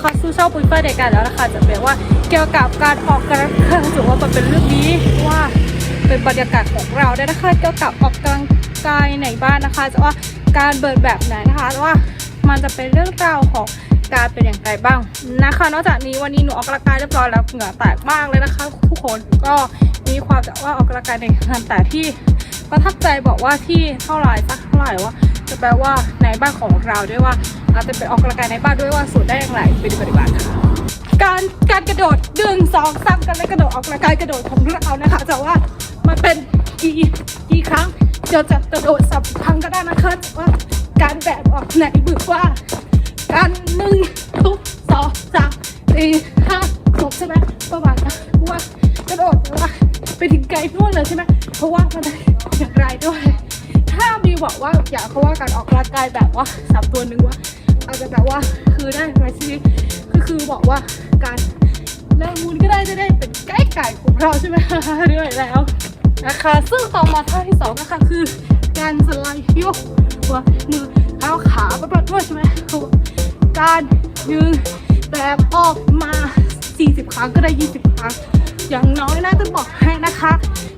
เข้าสู่ช่องปุ้ยเฟิร์เด็กกันแล้วนะคะจะเป็นว่าเกี่ยวกับการออกกำลังกายถือว่ามันเป็นเรื่องนี้ว่าเป็นบรรยากาศของเราได้นะคะเกี่ยวกับออกกำลังกายในบ้านนะคะจะว่าการเบิร์นแบบไหนนะคะว่ามันจะเป็นเรื่องราวของการเป็นอย่างไรบ้างนะคะ นอกจากนี้วันนี้หนูออกกำลังกายเรียบร้อยแล้วเหงื่อแตกมากเลยนะคะ ทุกคนก็มีความแบบว่าออกกำลังกายในงานแต่ที่ประทับใจบอกว่าที่เท่าไหร่สักเท่าไหร่ว่า จะแปลว่าในบ้านของเราด้วยว่าอาจจะเป็นออกกำลังกายในบ้านด้วยว่าสูตรได้อย่างไรไปดูปฏิบัติค่ะการการกระโดดดึงสองสามกันและกระโดดออกกำลังกายกระโดดของเรานะคะแต่ว่ามันเป็นกี่กี่ครั้งเดี๋ยวจะกระโดดสับครั้งก็ได้นะคะแต่ว่าการแบกออกไหนบึกว่า การหนึ่งทุกสองสามสี่ห้าหกใช่ไหมประมาณนั้นะว่ากระโดดว่าไปถึงไกลนู่นเลยใช่ไหมเพราะว่ามันอย่างไรด้วย ถ้ามีบอกว่าอยากเขาว่าการออกกำลังกายแบบว่าสามตัวหนึ่งว่าอาจจะแบบว่าคือได้ในชีวิตก็คือบอกว่าการเล่นมูลก็ได้จะได้เป็นใกล้ไก่ของเราใช่ไหมด้วยแล้วนะคะซึ่งต่อมาท่าที่สองนะคะคือการสไลด์ยกหัวมือเท้าขาประมาณด้วยใช่ไหมการยืนแบบออกมา 40 ครั้งก็ได้ 20 ครั้ง อย่างน้อยน่าจะบอกให้นะคะ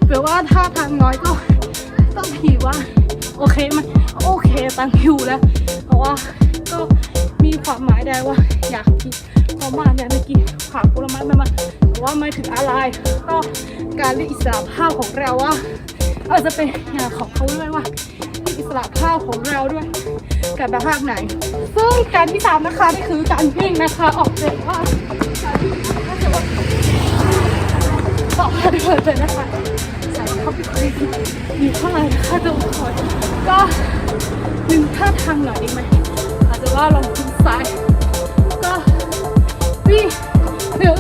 แปลว่าถ้าทางน้อยก็ต้องถือว่า โอเคมันโอเคตังคิวแล้วเพราะว่าก็มีความหมายได้ว่า อยากกินเพราะมาเนี่ยไม่กินผักผลไม้ไม่มาแต่ว่าไม่ถึงอะไร ก็การเรียกอิสระภาพของเราว่าอาจจะเป็นอย่างของเขาด้วยว่าอิสระภาพของเราด้วยกับแบบภาคไหน ซึ่งการที่สามนะคะนี่คือการวิ่งนะคะออกเสียงว่าการวิ่งนะคะจะว่าบอกมาด้วยเลยนะคะ เขาไปคุยมีเท่าไหร่นะคะทุกคนก็หนึ่งท่าทางหน่อยดีไหมอาจจะว่าลองทิ้งซ้ายก็วิ่งหนึ่ง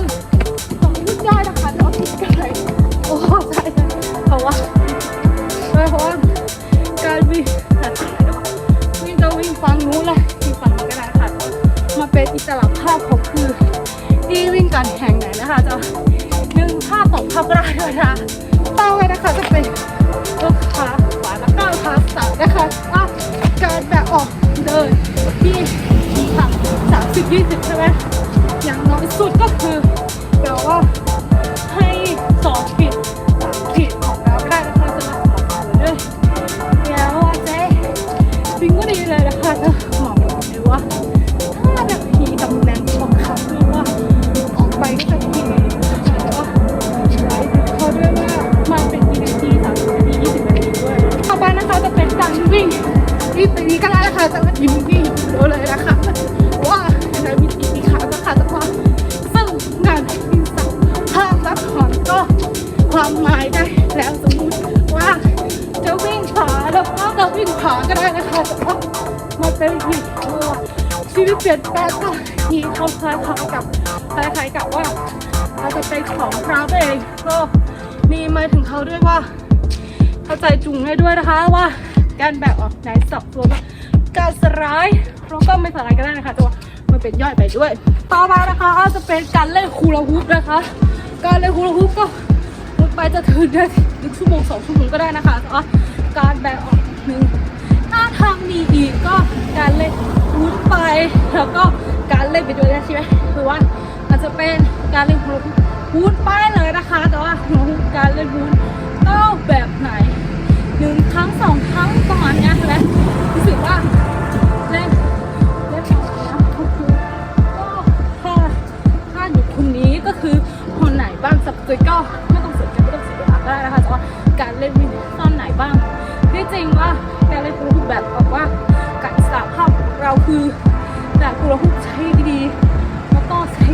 ชีวิตเปลี่ยนแปลงก็มีเข้าคล้ายๆกับคล้ายๆกับว่าอาจะเป็นของเราเองก็มีมาถึงเขาด้วยว่า เข้าใจจุงให้ด้วยนะคะว่าการแบกออกไหนสับตัวการสลายเราก็ไม่สลายก็ได้นะคะแต่ว่ามันเป็นย่อยไปด้วย ต่อมานะคะอาจจะเป็นการเล่นคูลาฮุปนะคะ การเล่นคูลาฮุปก็ลดไปจะถึงได้หนึ่งชั่วโมงสองชั่วโมงก็ได้นะคะแต่ว่าการแบกออกหนึ่ง ถ้าทางมีอีกก็การเล่นฮูปไป แล้วก็การเล่นไปด้วยใช่ไหมคือว่าอาจจะเป็นการเล่นฮูดฮูดป้ายเลยนะคะ แต่ว่าการเล่นฮูดก็แบบไหนหนึ่งครั้งสองครั้งก่อนเนี่ยและ กูเราฮุกใช้ดีๆแล้วก็ใช้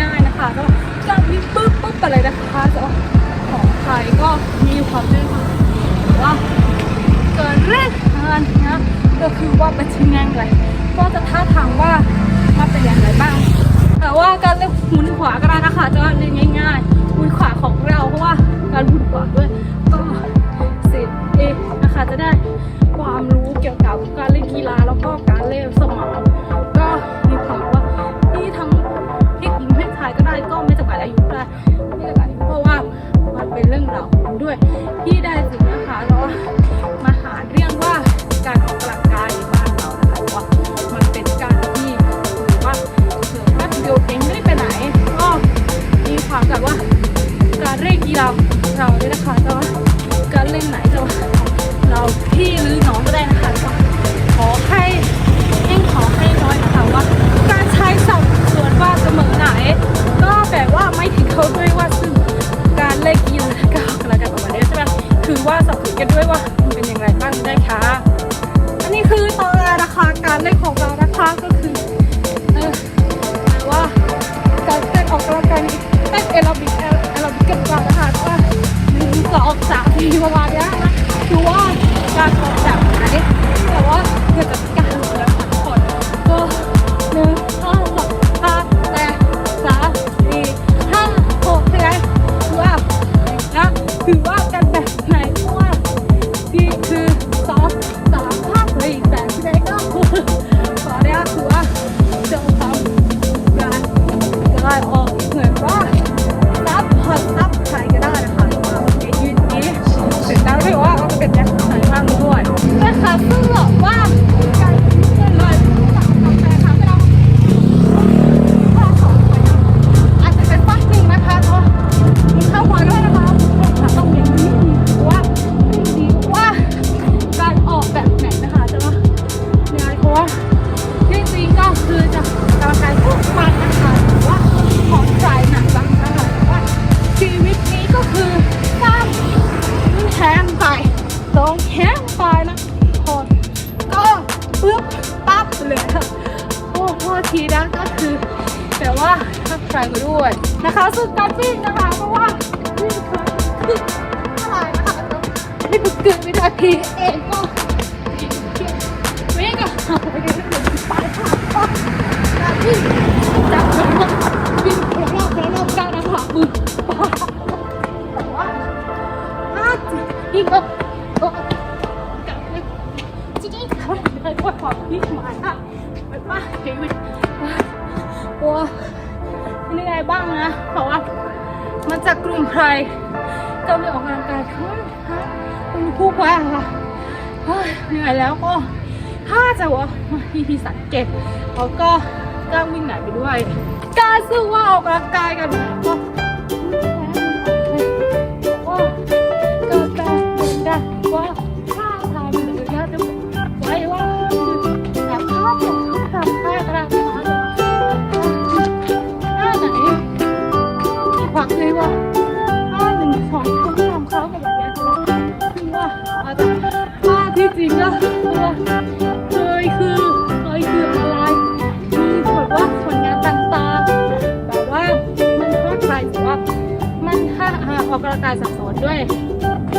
ง่ายนะคะก็จับนี่ปึ๊บปึ๊บไปเลยนะคะแต่ของไทยก็มีความเรื่อว่าเกินเรื่องงานนะก็คือว่าเป็นชิ้นงานอะไรก็จะท่าทางว่ามาเป็นอย่างไรบ้าง แต่ว่าการเล่นหมุนขวาก็ได้นะคะจะ ที่ได้สุดนะคะเรามาหาเรื่องว่าการออกกำลังกายบ้านเรานะคะว่ามันเป็นการที่ว่าเกิว่าเดียวเองไม่ได้ไปไหนก็มีความแบบว่าการเล่นกีฬาเราเนี่ยนะคะก็การเล่นไหนแต่าเราที่หรือ ทษทีนก็คือแต่ว่าถ้าใครก็ด้วยนะคะซึ่งการวิ่งนะคะ เพราะว่าวิ่งคืออะไรนะคะนี่เพิ่งเกิดวินาทีเองก็วิ่งอะไปกันที่หนึ่งปลายทางก็การที่จับมันก็วิ่งรอบๆรอบๆกันนะคะมือปาแต่ว่าถ้ายิ่งก็ บ้างนะเพราะว่ามาจากกลุ่มใคร ก็ไม่ออกกำลังกายทั้งคุณผู้ว่าค่ะเฮ้ยเหนื่อยแล้วก็ถ้าจะว่าพี่พี่สังเกตเขาก็กล้าวิ่งไหนไปด้วย การซื้อว่าออกกำลังกายกัน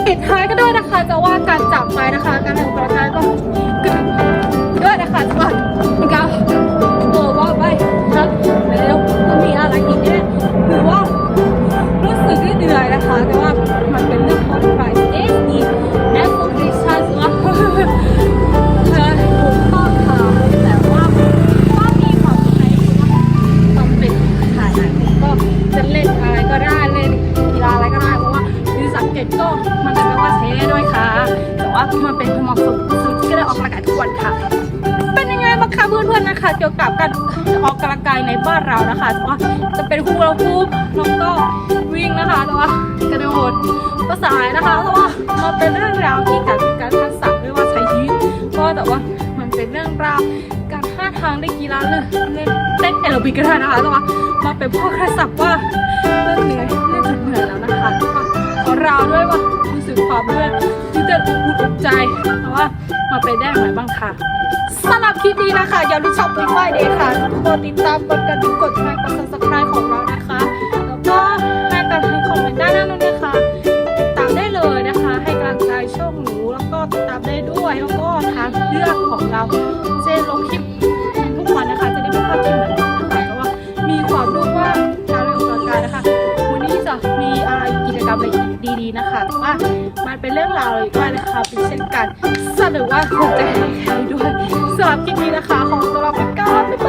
ปิดท้ายก็ด้วยนะคะ จะว่าการจับไปนะคะ การออกกำลังกานก็ด้วยนะคะจะว่าเป็นการ มันจะไม่ว่าใช้ด้วยค่ะ แต่ว่ามันเป็นความสุขสุดที่ได้ออกกำลังกายทุกวันค่ะ เป็นยังไงบ้างคะเพื่อนๆนะคะ เกี่ยวกับการออกกำลังกายในบ้านเรานะคะแต่ว่าจะเป็นฮูลาฮูปแล้วก็วิ่งนะคะแต่ว่ากระโดดก็สายนะคะเพราะว่ามันเป็นเรื่องราวที่การการทักษะไม่ว่าใช้ชีวิตก็แต่ว่ามันเป็นเรื่องราวการท่าทางในกีฬาเล่นเล่นเต้นแอโรบิกก็ได้นะคะแต่ว่ามาเป็นพ่อคศัพท์ว่าเลิกเหนื่อยเล่นจนเหนื่อยแล้วนะคะแล้วก็ขอเราด้วยว่า สึกความเพื่อนที่จะอุดอุดใจแต่ว่ามาไปได้ไหมบ้างคะสำหรับคลิปนี้นะคะอย่าลืมชอบปุ้ยฝ้ายเดย์ค่ะกดติดตามกดกระดิ่งกดแชร์กด subscribe ของเร รรมอะไรดีๆนะคะแต่ว่ามันเป็นเรื่องราวเลยว่านะคะเป็นเช่นกันสรุปว่าถูกใจใครด้วยสำหรับคลิปนี้นะคะ ของตัวเราไปก่อนบ๊ายบา